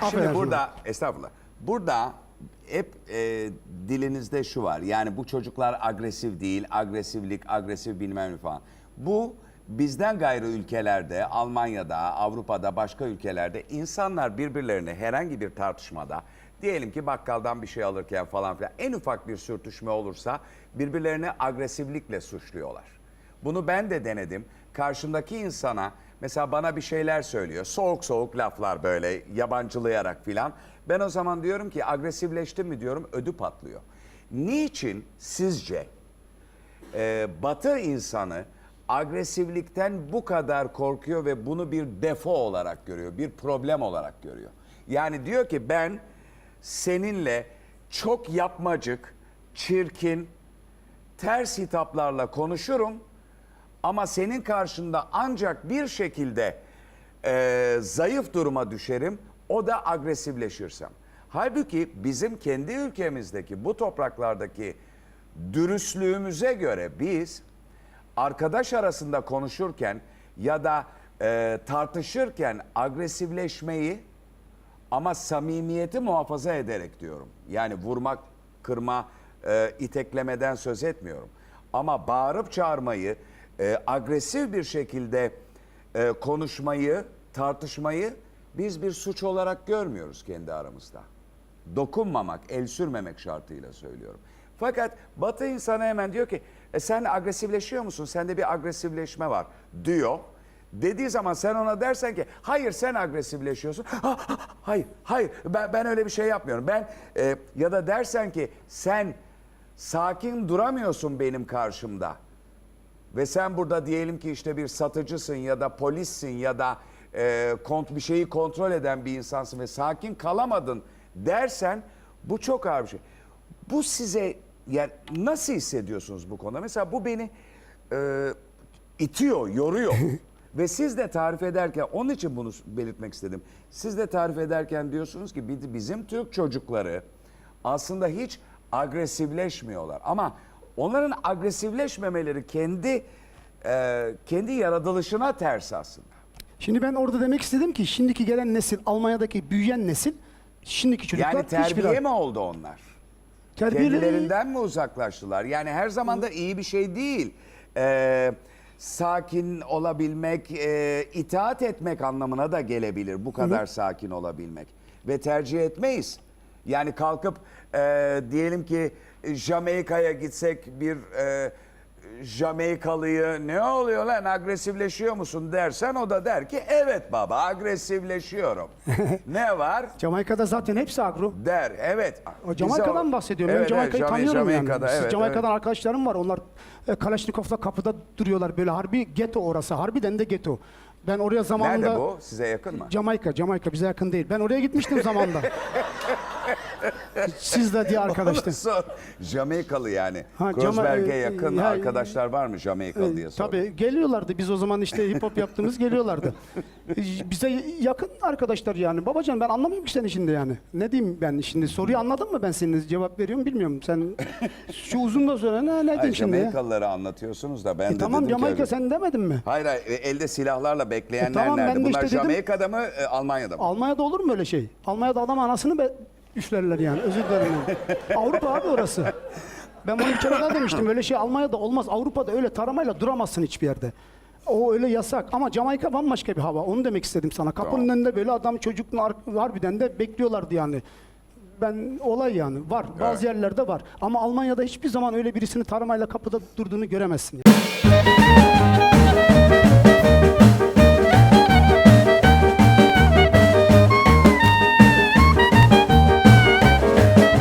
Şimdi Affedersin. burada estağfurullah. Burada hep e, dilinizde şu var. Yani bu çocuklar agresif değil, agresiflik, agresif bilmem ne falan. Bu bizden gayrı ülkelerde, Almanya'da, Avrupa'da, başka ülkelerde insanlar birbirlerini herhangi bir tartışmada diyelim ki bakkaldan bir şey alırken falan filan en ufak bir sürtüşme olursa birbirlerini agresiflikle suçluyorlar. Bunu ben de denedim. Karşımdaki insana mesela bana bir şeyler söylüyor. Soğuk soğuk laflar böyle yabancılayarak filan. Ben o zaman diyorum ki agresifleştim mi diyorum ödü patlıyor. Niçin sizce e, Batı insanı agresiflikten bu kadar korkuyor ve bunu bir defo olarak görüyor, bir problem olarak görüyor. Yani diyor ki ben seninle çok yapmacık, çirkin, ters hitaplarla konuşurum ama senin karşında ancak bir şekilde e, zayıf duruma düşerim, o da agresifleşirsem. Halbuki bizim kendi ülkemizdeki bu topraklardaki dürüstlüğümüze göre biz arkadaş arasında konuşurken ya da e, tartışırken agresifleşmeyi ama samimiyeti muhafaza ederek diyorum. Yani vurmak, kırma, e, iteklemeden söz etmiyorum. Ama bağırıp çağırmayı, e, agresif bir şekilde e, konuşmayı, tartışmayı biz bir suç olarak görmüyoruz kendi aramızda. Dokunmamak, el sürmemek şartıyla söylüyorum. Fakat Batı insanı hemen diyor ki e, sen agresifleşiyor musun? Sende bir agresifleşme var diyor. Dediği zaman sen ona dersen ki hayır sen agresifleşiyorsun. "Ha, ha, hayır hayır ben, ben öyle bir şey yapmıyorum. Ben e, ya da dersen ki sen sakin duramıyorsun benim karşımda. Ve sen burada diyelim ki işte bir satıcısın ya da polissin ya da e, kont bir şeyi kontrol eden bir insansın ve sakin kalamadın dersen bu çok ağır bir şey. Bu size yani nasıl hissediyorsunuz bu konuda? Mesela bu beni e, itiyor, yoruyor. ve siz de tarif ederken onun için bunu belirtmek istedim. Siz de tarif ederken diyorsunuz ki bi- bizim Türk çocukları aslında hiç agresifleşmiyorlar. Ama onların agresifleşmemeleri kendi e, kendi yaratılışına ters aslında. Şimdi ben orada demek istedim ki şimdiki gelen nesil, Almanya'daki büyüyen nesil, şimdiki çocuklar Yani terbiye hiçbir mi oldu onlar? terbiyeli Kendilerinden mi uzaklaştılar? Yani her zaman da iyi bir şey değil. Ee, sakin olabilmek, e, itaat etmek anlamına da gelebilir. Bu kadar sakin olabilmek. Ve tercih etmeyiz. Yani kalkıp e, diyelim ki Jamaika'ya gitsek bir e, Jamaikalı'yı ne oluyor lan agresifleşiyor musun dersen o da der ki evet baba agresifleşiyorum. ne var? Jamaika'da zaten hepsi agro. Der evet. O Jamaika'dan o- bahsediyorum. Evet, ben Jamaika'yı evet, tanıyorum Jamaika'da, yani. Evet, Jamaika'dan evet. arkadaşlarım var. Onlar e, Kalaşnikov'la kapıda duruyorlar böyle harbi geto orası. Harbiden de geto. Ben oraya zamanında Nerede bu? Size yakın mı? Jamaika, Jamaika bize yakın değil. Ben oraya gitmiştim zamanında. Siz de diye arkadaştım. Sor. Jamaikalı yani. Ha, Jama- yakın ya- arkadaşlar var mı Jamaikalı diye sordum. Tabii geliyorlardı. Biz o zaman işte hip hop yaptığımız geliyorlardı. Bize yakın arkadaşlar yani. Babacan ben anlamıyorum ki seni şimdi yani. Ne diyeyim ben şimdi soruyu anladın mı ben senin cevap veriyorum bilmiyorum. Sen şu uzun da söyle ne, ne Hayır, diyeyim şimdi ya? Jamaikalıları anlatıyorsunuz da ben E de tamam dedim ki Jamaika öyle- sen demedin mi? Hayır hayır e, elde silahlarla bekleyenler E tamam, ben nerede? de Bunlar işte dedim- Jamaika'da mı e, Almanya'da mı? Almanya'da olur mu öyle şey? Almanya'da adam anasını be üflerler yani. Özür dilerim. yani. Avrupa abi orası. Ben bunu bir kere daha demiştim. Öyle şey Almanya'da olmaz. Avrupa'da öyle taramayla duramazsın hiçbir yerde. O öyle yasak. Ama Jamaika bambaşka bir hava. Onu demek istedim sana. Kapının Tamam. önünde böyle adam çocukla ar- harbiden de bekliyorlardı yani. Ben olay yani var. Bazı yerlerde var. Ama Almanya'da hiçbir zaman öyle birisini taramayla kapıda durduğunu göremezsin. yani.